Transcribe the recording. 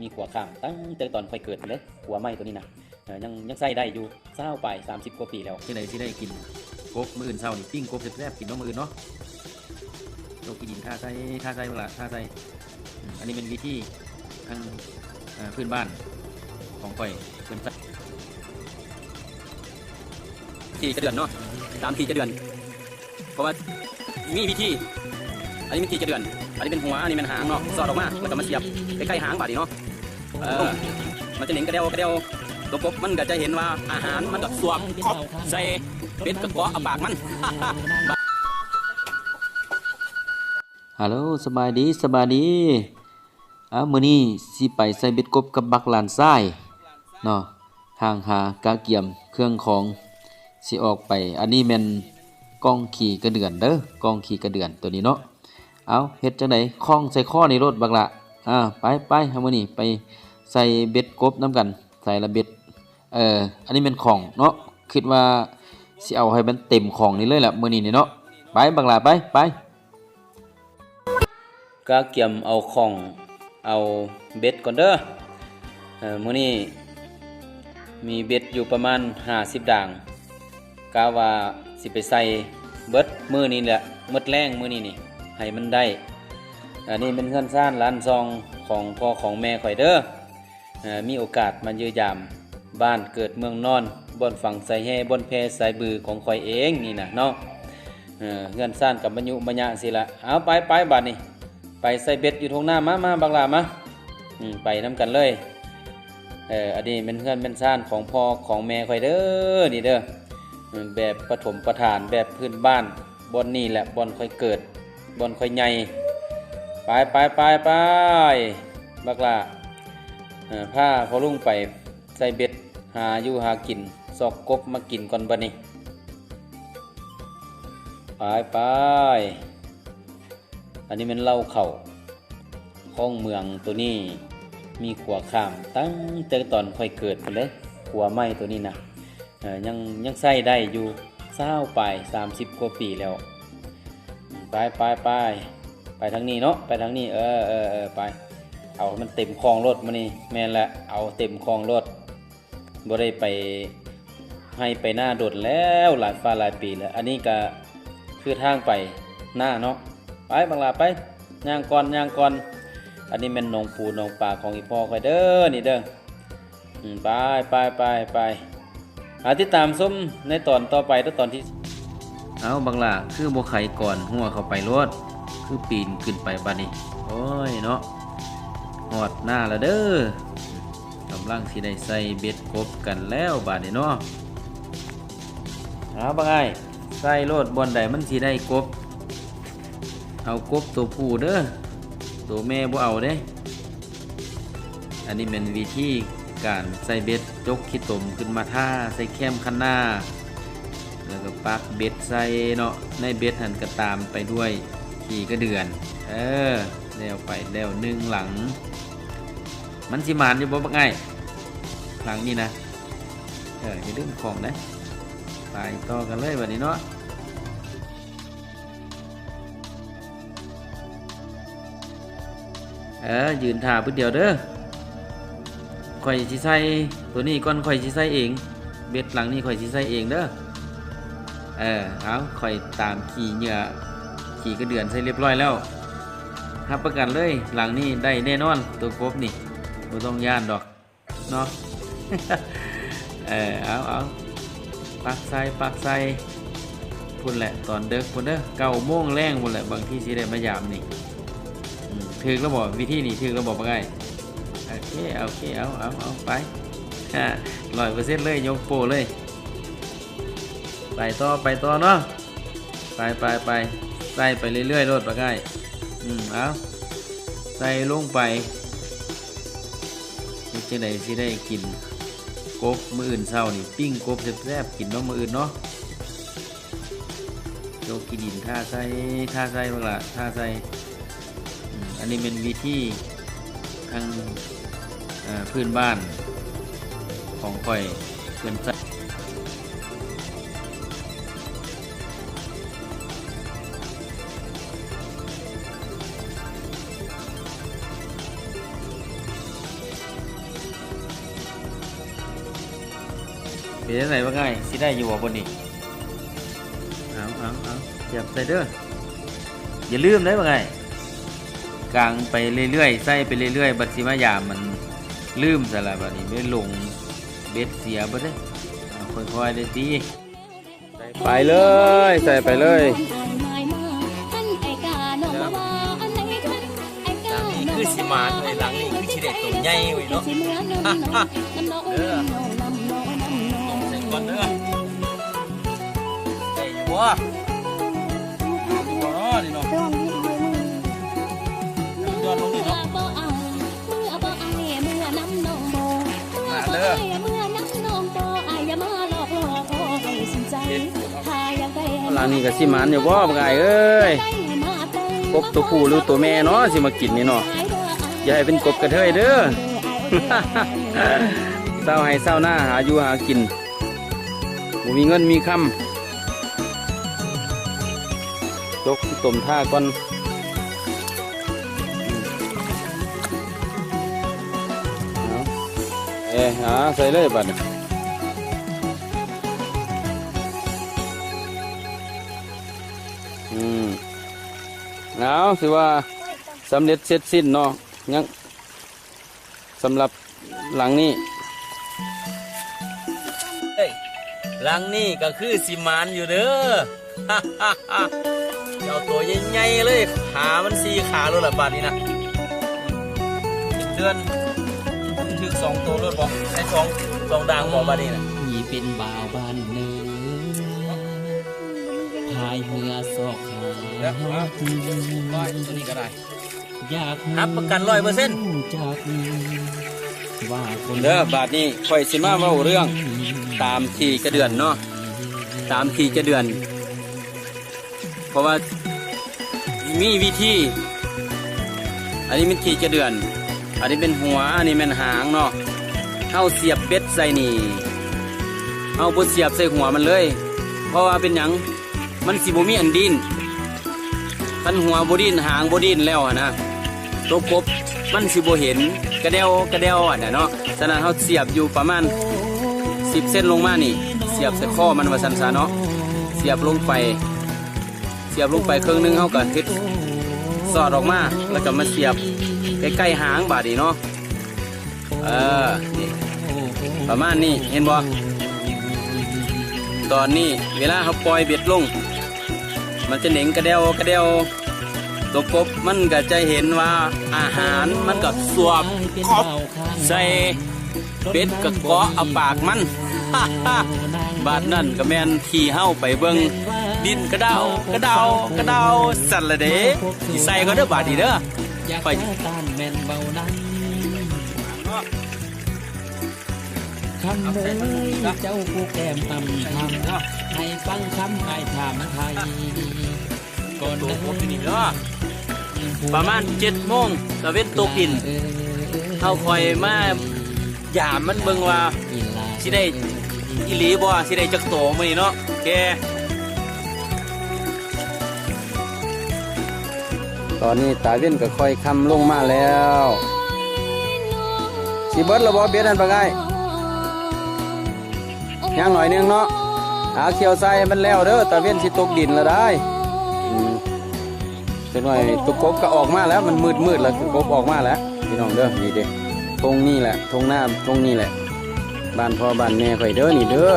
มีขัวข้างตั้งแต่ตอนค่อยเกิดเลยขัวไม้ตัวนี้นะยังยังใส่ได้อยู่เศร้าไป 30 กว่าปีแล้วที่ไหนที่ได้กินกบมืออื่นเช้านี่ปิ้งกบแซ่บๆกินน้องมืออื่นเนาะโลกีดินท่าใส่ท่าใส่เวลาท่าใส่อันนี้เป็นวิธีทางพื้นบ้านของข่อยเพิ่นส่ที่จะเดือนเนาะตามที่จะเดือน เพราะว่ามีวิธีอันนี้เป็นทีจะเดือน อันนี้เป็นหัวอันนี้เป็นหางเนาะสอดออกมาแล้วก็มาเสียบใกล้ๆหางบาดนีเนาะ เออมันจะเหน็งกระเดียวกระเดียวตัวกบมันก็จะเห็นว่าอาหารมันก็สวมครอบใส่เป็ดกระเกาะเอาปากมัน ฮัลโหลสบายดีสบายดีอ้าวมื้อนี้สิไปใส่เบ็ดกบกับบักหลานทรายเนาะห่างหากาเกียมเครื่องของสิออกไป อันนี้แม่นกล้องขี่กระเดือนเด้อกล้องขี่กระเดือนตัวนี้เนาะเอาเฮ็ดจังไดคล้องใส่ข้อในรถบักละอ่าไปไปเฮามื้อนี้ไป ใส่เบ็ดกบนํกัน ใส่ละเบ็ดเอออันนี้เป็นของเนาะคิดว่าสิเอาให้มันเต็มของนี่เลยแหละมื้อนี้นี่เนาะไปบักละไปไปก็เกี่ยมเอาของเอาเบ็ดก่อนเด้อเออมื้อนี้มีเบ็ดอยู่ประมาณ 50ด่างกะว่าสิไปใส่เบิดมื้อนี้แหละมดแรงมื้อนี้นี่ให้มันได้อันนี้เป็นเพื่อนซ่านร้านซองของพ่อของแม่ข่อยเด้อ มีโอกาสมาเยือยามบ้านเกิดเมืองนอนบนฝั่งสายแห่บนแพสายบือของข่อยเองนี่นะเนาะเออเพื่อนซ่านกับบรรยุบรรยะสิละเอาไปไปบาดนี่ไปใส่เบ็ดอยู่ทงหน้ามามาบักลามาไปน้ำกันเลยเอออันนี้เป็นเพื่อนเป็นซ่านของพ่อของแม่ข่อยเด้อนี่เด้อแบบปฐมประธานแบบพื้นบ้านบอนนี่แหละบอนคอยเกิดบอนคอยใหญ่ไปไปไปไปบักละเอ่อ ผ้าพอลุงไปใส่เบ็ดหาอยู่หากินซอกกบมากินก่อนบัดนี้ไปไปอันนี้มันเล่าเข่าข้องเมืองตัวนี้มีขัวข้ามตั้งแต่ตอนค่อยเกิดไปเลยขัวไม้ตัวนี้นะยังยังใส่ได้อยู่เศร้าไปสามสิบกว่าปีแล้ว ไปไปไปไปทางนี้เนาะไปทางนี้เออเออเออไป เอามันเต็มคลองรถมานี่แม่นละเอาเต็มคลองรถบ่ได้ไปให้ไปหน้าโดดแล้วหลายฟ้าหลายปีแล้ว อันนี้ก็คือทางไปหน้าเนาะไปบางลาไปย่างก่อนย่างก่อน อันนี้แม่นหนองปูหนองปลาของอีพ่อคอยเด้อนี่เด้อไปไปไปไปหาติดตามส้มในตอนต่อไปแล้ตอนที่ เอาบังล่ะคือบ่ไขก่อนหัวเข้าไปรวดคือปีนขึ้นไปบัดนี้โอ้ยเนาะ หอดหน้าล้วเด้อกำลังสิได้ใส่เบ็ดกบกันแล้วบัดนี้เนาะเอาบังไอ้ใส่รถบอนใดมันสิได้กบ เอากบตัวผู้เด้อตัวแม่บ่เอาเด้ อันนี้เป็นวิธีการใส่เบ็ดจกขี้ตมขึ้นมาท่าใส่แคมคันหน้า แล้วก็ปักเบ็ดใส่เนาะในเบ็ดหันก็ตามไปด้วยขี่กระเดือน เออ แล้วไปแล้วหนึ่งหลัง มันสิมานอยู่บ่บักไงหลังนี้นะเออจะดึงของนะไปต่อกันเลยวันนี้เนาะเออยืนท่าพื้นเดียวเด้อข่อยสิใส่ตัวนี้ก่อนข่อยสิใส่เอง เบ็ดหลังนี้ข่อยสิใส่เองเด้อ เออ เอาคอยตามขี่เหยื่อขี่กระเดือนใส่เรียบร้อยแล้ว รับประกันเลยหลังนี้ได้แน่นอนตัวกบนี่ไม่ต้องย่านดอกเนาะเออเอาเอาปักใส่ปักใส่พุ่นแหละตอนเด็กพุ่นเด้อเก้าโมงแรงพุ่นแหละบางที่สิได้มายามนี่อืมถึกแล้วบอกวิธีนี้ถึกแล้วบอกว่าไงโอเคโอเคเอาเอาเอาไปร้อยเปอร์เซ็นต์เลยยกโปเลย ไปต่อไปต่อเนาะไปไปไปใส่ไปเรื่อยๆรถปะไก่ อืมเอาใส่ลงไปนี่จะไหนสิได้กินกบมืออื่นเศร้านี่ปิ้งกบแซ่บๆกินเนาะมืออื่นเนาะโยกกินดินท่าใส่ท่าใส่บ้างละท่าใส่อันนี้เป็นวิธีทางพื้นบ้านของข่อยเพื่อนใส่ เป็นจังไดบ่ง่ายสิได้อยู่บ่บนนี้เอาเอาเอาเจ็บใส่เด้ออย่าลืมได้บ่ง่ายกลางไปเรื่อยๆใส่ไปเรื่อยๆ บัดสิมายามมันลืมซะละบัดนี้ไม่ลงเบ็ดเสียบ่ได้เอาค่อยๆได้ตีไปเลย ใส่ไปเลยนี่คือสิมาในหลังนี่คือสิเด็ดตัวใหญ่เว้ยเนาะ ได้อยู่บ่บ่เนาะนี่เนาะย้อนลงนี่เนาะมาเด้อหลังนี้ก็สิหมันอยู่บ่บ่ง่ายเอ้ยกบตัวผู้หรือตัวแม่เนาะสิมากินนี่เนาะอย่าให้เป็นกบกระเทยเด้อเศร้าให้เศร้าหน้าหาอยู่หากินบ่มีเงินมีคำ ตกต้มท่าก่อนเอาเอ้ใส่เลยบัดนี้อืมเอาสิว่าสำเร็จเสร็จสิ้นเนาะยังสำหรับหลังนี้เฮ้ยหลังนี่ก็คือสิมานอยู่เด้อ เจ้าตัวใหญ่ๆเลยขามันสีขาเลยล่ะบาดนี้นะอีกเดือนถึงสองตัวเลยบอกใช้สองสองด่างบอกบาดนี้นะนี่เป็นบ่าวบ้านเนื้อพายเรือสอกหาร้อยตัวนี้ก็ได้อยากรับประกัน100%จากว่าคนเด้อบาทนี้ค่อยสิมาเว้าเรื่องตามที่กระเดือนเนาะตามที่กระเดือน เพราะว่า มีวิธี อันนี้เป็นทีกระเดือน อันนี้เป็นหัว อันนี้เป็นหางเนาะเฮาเสียบเบ็ดใส่นี่เฮาบ่เสียบใส่หัวมันเลย เพราะว่าเป็นหยังมันสิบมีอันดินคันหัวบดินหางบดินแล้วอะนะตัวกบมันสิบเห็นกระเดวกระเดวอะเนาะฉะนั้นเฮาเสียบอยู่ประมาณ10เส้นลงมานี่ เสียบใส่ข้อมันว่าซั่นซะเนาะเสียบลงไป สียบลงไปครึ่งหนึงเฮาก็เฮ็ดสอดออกมาแล้วก็มาเสียบใกล้ๆหางบาดนีเนาะเออนี่ประมาณนี้เห็นบ่ตอนนี้เวลาเขาปล่อยเบ็ดลง มันจะเหน่งกระเดวกระเดวตัวกบมันก็จะเห็นว่าอาหารมันก็สวบคอบใส่เป็ดก็เกาะเอาปากมันบาดนั่นก็แมนขี่เฮาไปเบิ่ง ดินกระเดากระเดากระเดาสั่นละเด้สิใส่ก็เด้อบาดีเด้อไปหาต้านแมนเบานั้นคำเลยเจ้าผู้แก้มตำทำให้ฟังคำไอ้ถามไทยก่อนตัวเดิผมนที่นี่เนาะประมาณ7โมงตะเว้นตกดินเฮาคอยมาหยามมันเบิ่งว่าสิได้อีหลีบ่สิได้จักโตมื้อนี้เนาะแก ตอนนี้ตาเว้นก็ค่อยคำลงมาแล้วสิเบิดแล้วบ่เบียดอันปะไงยังหน่อยนึงเนาะหาเขียวใส่มันแล้วเด้อตาเว้นสิตกดินล้วได้อืมจักหน่อยตุกกบก็ออกมาแล้วมันมืดมืดๆแล้วตุกกบออกมาแล้วพี่น้องเด้อนี่เด้ทงนี่แหละทงหน้าทงนี่แหละบ้านพ่อบ้านแม่ข่อยเด้อนี่เด้อ